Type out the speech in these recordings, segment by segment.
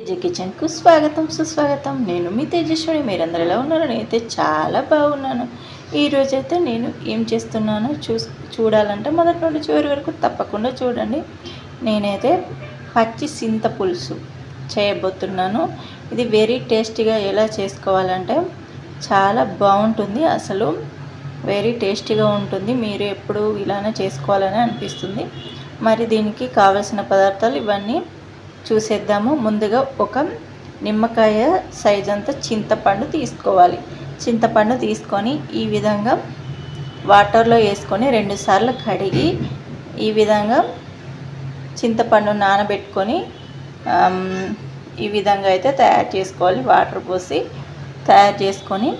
తేజ కిచెన్కు స్వాగతం సుస్వాగతం. నేను మీ తేజస్విని. మీరందరూ ఎలా ఉన్నారు? నేనైతే చాలా బాగున్నాను. ఈరోజైతే నేను ఏం చేస్తున్నానో చూ చూడాలంటే మొదటి నుండి చివరి వరకు తప్పకుండా చూడండి. నేనైతే పచ్చి చింత పులుసు చేయబోతున్నాను. ఇది వెరీ టేస్టీగా ఎలా చేసుకోవాలంటే చాలా బాగుంటుంది. అసలు వెరీ టేస్టీగా ఉంటుంది. మీరు ఎప్పుడు ఇలానే చేసుకోవాలని అనిపిస్తుంది. మరి దీనికి కావలసిన పదార్థాలు ఇవన్నీ చూసేద్దాము. ముందుగా ఒక నిమ్మకాయ సైజ్ అంతా చింతపండు తీసుకోవాలి. చింతపండు తీసుకొని ఈ విధంగా వాటర్లో వేసుకొని రెండుసార్లు కడిగి ఈ విధంగా చింతపండు నానబెట్టుకొని ఈ విధంగా అయితే తయారు చేసుకోవాలి. వాటర్ పోసి తయారు చేసుకొని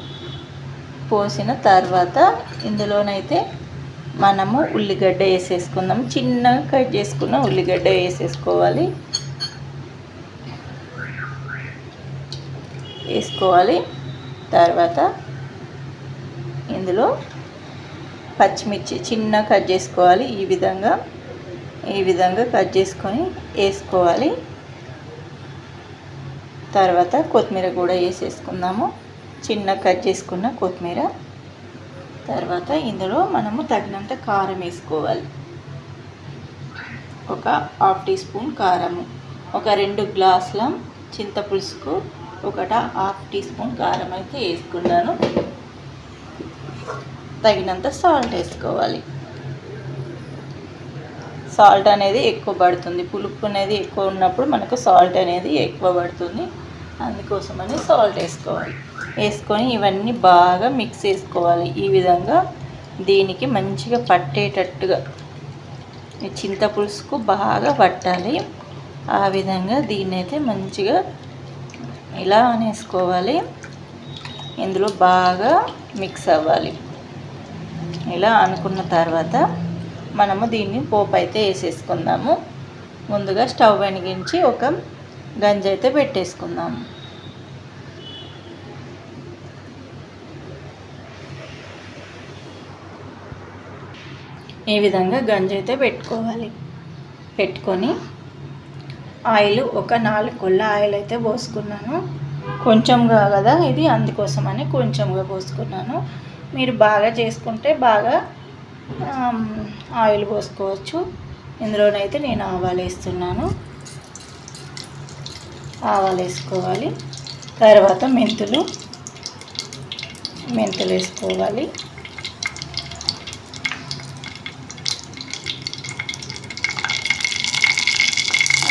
పోసిన తర్వాత ఇందులోనైతే మనము ఉల్లిగడ్డ వేసేసుకుందాం. చిన్నగా కట్ చేసుకున్న ఉల్లిగడ్డ వేసేసుకోవాలి. వేసుకోవాలి. తర్వాత ఇందులో పచ్చిమిర్చి చిన్న కట్ చేసుకోవాలి. ఈ విధంగా ఈ విధంగా కట్ చేసుకొని వేసుకోవాలి. తర్వాత కొత్తిమీర కూడా వేసేసుకుందాము. చిన్న కట్ చేసుకున్న కొత్తిమీర. తర్వాత ఇందులో మనము తగినంత కారం వేసుకోవాలి. ఒక హాఫ్ టీ స్పూన్ కారము. ఒక రెండు గ్లాసుల చింతపులుసుకు ఒకట హాఫ్ టీ స్పూన్ కారం అయితే వేసుకున్నాను. తగినంత సాల్ట్ వేసుకోవాలి. సాల్ట్ అనేది ఎక్కువ పడుతుంది. పులుపు అనేది ఎక్కువ ఉన్నప్పుడు మనకు సాల్ట్ అనేది ఎక్కువ పడుతుంది. అందుకోసమని సాల్ట్ వేసుకోవాలి. వేసుకొని ఇవన్నీ బాగా మిక్స్ చేసుకోవాలి. ఈ విధంగా దీనికి మంచిగా పట్టేటట్టుగా చింతపులుసుకు బాగా పట్టాలి. ఆ విధంగా దీన్ని అయితే మంచిగా ఇలా అనేసుకోవాలి. ఇందులో బాగా మిక్స్ అవ్వాలి. ఇలా అనుకున్న తర్వాత మనము దీన్ని పోపు అయితే వేసేసుకుందాము. ముందుగా స్టవ్ వెనిగించి ఒక గంజి అయితే పెట్టేసుకుందాము ఈ విధంగా గంజి అయితే పెట్టుకోవాలి. పెట్టుకొని ఆయిల్ ఒక నాలుగు కొల్ల ఆయిల్ అయితే పోసుకున్నాను. కొంచెంగా కదా ఇది అందుకోసమని కొంచెంగా పోసుకున్నాను. మీరు బాగా చేసుకుంటే బాగా ఆయిల్ పోసుకోవచ్చు. ఇందులోనైతే నేను ఆవాలు వేస్తున్నాను. ఆవాలు వేసుకోవాలి. తర్వాత మెంతులు మెంతులు వేసుకోవాలి.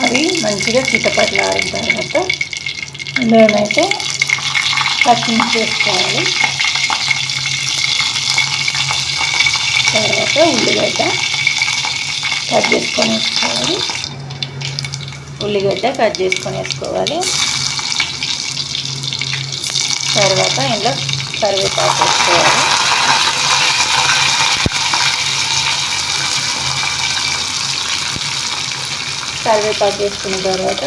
అవి మంచిగా చిట్టపట్లాడిన తర్వాత ఇందులోనైతే పచ్చిమిర్చి వేసుకోవాలి తర్వాత ఉల్లిగడ్డ కట్ చేసుకొని వేసుకోవాలి. ఉల్లిగడ్డ కట్ చేసుకొని వేసుకోవాలి. తర్వాత ఇంట్లో కరివేపాకు వేసుకోవాలి. కరివేపాకు వేసుకున్న తర్వాత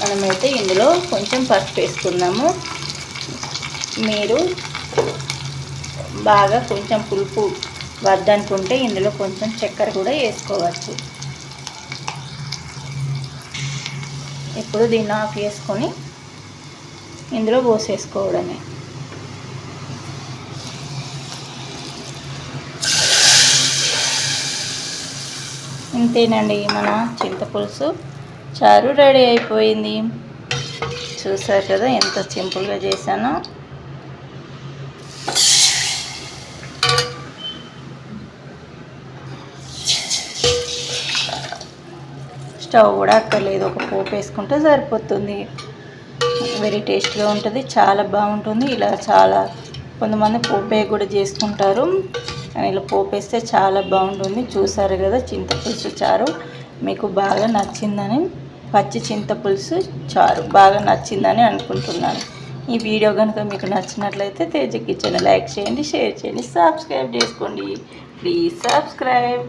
మనమైతే ఇందులో కొంచెం పసుపు వేసుకుందాము. మీరు బాగా కొంచెం పులుపు వద్దనుకుంటే ఇందులో కొంచెం చక్కెర కూడా వేసుకోవచ్చు. ఇప్పుడు దీన్ని ఆఫ్ చేసుకొని ఇందులో పోసేసుకోవడమే. అంతేనండి మన చింతపులుసు చారు రెడీ అయిపోయింది. చూసారు కదా ఎంత సింపుల్గా చేశానో. స్టవ్ కూడా అక్కర్లేదు ఒక పోపు వేసుకుంటే సరిపోతుంది. వెరీ టేస్ట్గా ఉంటుంది చాలా బాగుంటుంది ఇలా చాలా కొంతమంది పోపే కూడా చేసుకుంటారు. ఇలా పోపేస్తే చాలా బాగుంటుంది. చూసారు కదా చింతపులుసు చారు. మీకు బాగా నచ్చిందని పచ్చి చింతపులుసు చారు బాగా నచ్చిందని అనుకుంటున్నాను. ఈ వీడియో కనుక మీకు నచ్చినట్లయితే తేజ కిచెన్ లైక్ చేయండి షేర్ చేయండి సబ్స్క్రైబ్ చేసుకోండి. Please subscribe.